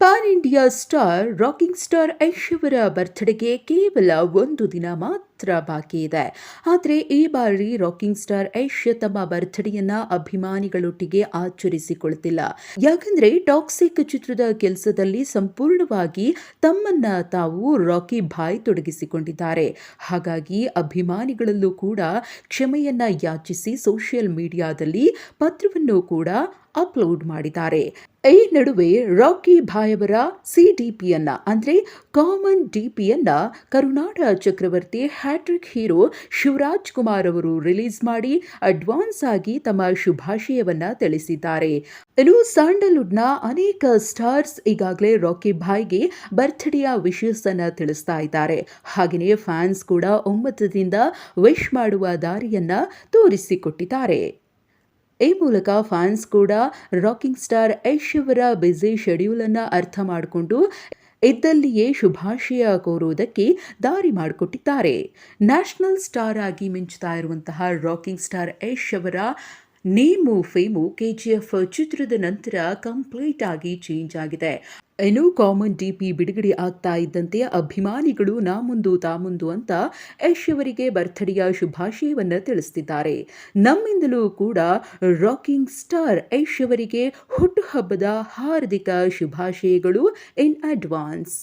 Pan India star rocking star Aishwarya ಬರ್ತ್ಡೇಗೆ ಕೇವಲ ಒಂದು ದಿನ ಮಾತ್ರ. ಬಾಕಿ ಇದೆ. ಆದರೆ ಈ ಬಾರಿ ರಾಕಿಂಗ್ ಸ್ಟಾರ್ ಐಶ್ಯ ತಮ್ಮ ಬರ್ತ್ಡೇಯನ್ನ ಅಭಿಮಾನಿಗಳೊಟ್ಟಿಗೆ ಆಚರಿಸಿಕೊಳ್ತಿಲ್ಲ. ಯಾಕಂದ್ರೆ ಟಾಕ್ಸಿಕ್ ಚಿತ್ರದ ಕೆಲಸದಲ್ಲಿ ಸಂಪೂರ್ಣವಾಗಿ ತಮ್ಮನ್ನ ತಾವು ರಾಕಿ ಭಾಯ್ ತೊಡಗಿಸಿಕೊಂಡಿದ್ದಾರೆ. ಹಾಗಾಗಿ ಅಭಿಮಾನಿಗಳಲ್ಲೂ ಕೂಡ ಕ್ಷಮೆಯನ್ನ ಯಾಚಿಸಿ ಸೋಷಿಯಲ್ ಮೀಡಿಯಾದಲ್ಲಿ ಪತ್ರವನ್ನು ಕೂಡ ಅಪ್ಲೋಡ್ ಮಾಡಿದ್ದಾರೆ. ಈ ನಡುವೆ ರಾಕಿ ಭಾಯವರ ಸಿಡಿಪಿಯನ್ನ ಅಂದ್ರೆ ಕಾಮನ್ ಡಿಪಿಯನ್ನ ಕರುನಾಡ ಚಕ್ರವರ್ತಿ ಹ್ಯಾಟ್ರಿಕ್ ಹೀರೋ ಶಿವರಾಜ್ ಕುಮಾರ್ ಅವರು ರಿಲೀಸ್ ಮಾಡಿ ಅಡ್ವಾನ್ಸ್ ಆಗಿ ತಮ್ಮ ಶುಭಾಶಯವನ್ನ ತಿಳಿಸಿದ್ದಾರೆ. ಇನ್ನು ಸ್ಯಾಂಡಲ್ವುಡ್ನ ಅನೇಕ ಸ್ಟಾರ್ಸ್ ಈಗಾಗಲೇ ರಾಕಿ ಭಾಯ್ಗೆ ಬರ್ತ್ಡೇಯ ವಿಶಸ್ ತಿಳಿಸ್ತಾ ಇದ್ದಾರೆ. ಹಾಗೆಯೇ ಫ್ಯಾನ್ಸ್ ಕೂಡ ಒಮ್ಮತದಿಂದ ವಿಶ್ ಮಾಡುವ ದಾರಿಯನ್ನ ತೋರಿಸಿಕೊಟ್ಟಿದ್ದಾರೆ. ಈ ಮೂಲಕ ಫ್ಯಾನ್ಸ್ ಕೂಡ ರಾಕಿಂಗ್ ಸ್ಟಾರ್ ಐಶ್ವರ ಬ್ಯುಸಿ ಶೆಡ್ಯೂಲನ್ನು ಅರ್ಥ ಮಾಡಿಕೊಂಡು ಇದ್ದಲ್ಲಿಯೇ ಶುಭಾಶಯ ಕೋರುವುದಕ್ಕೆ ದಾರಿ ಮಾಡಿಕೊಟ್ಟಿದ್ದಾರೆ. ನ್ಯಾಷನಲ್ ಸ್ಟಾರ್ ಆಗಿ ಮಿಂಚುತ್ತಾ ಇರುವಂತಹ ರಾಕಿಂಗ್ ಸ್ಟಾರ್ ಯಶ್ ಅವರ name fame K G F ಚಿತ್ರದ ನಂತರ ಕಂಪ್ಲೀಟ್ ಆಗಿ ಚೇಂಜ್ ಆಗಿದೆ. ಇನ್ನು ಕಾಮನ್ ಡಿ ಪಿ ಬಿಡುಗಡೆ ಆಗ್ತಾ ಇದ್ದಂತೆ ಅಭಿಮಾನಿಗಳು ನಾ ಮುಂದು ತಾ ಮುಂದು ಅಂತ ಯಶ್ ಅವರಿಗೆ ಬರ್ತ್ಡೇಯ ಶುಭಾಶಯವನ್ನು ತಿಳಿಸ್ತಿದ್ದಾರೆ. ನಮ್ಮಿಂದಲೂ ಕೂಡ ರಾಕಿಂಗ್ ಸ್ಟಾರ್ ಯಶ್ ಅವರಿಗೆ ಹುಟ್ಟುಹಬ್ಬದ ಹಾರ್ದಿಕ ಶುಭಾಶಯಗಳು ಇನ್ ಅಡ್ವಾನ್ಸ್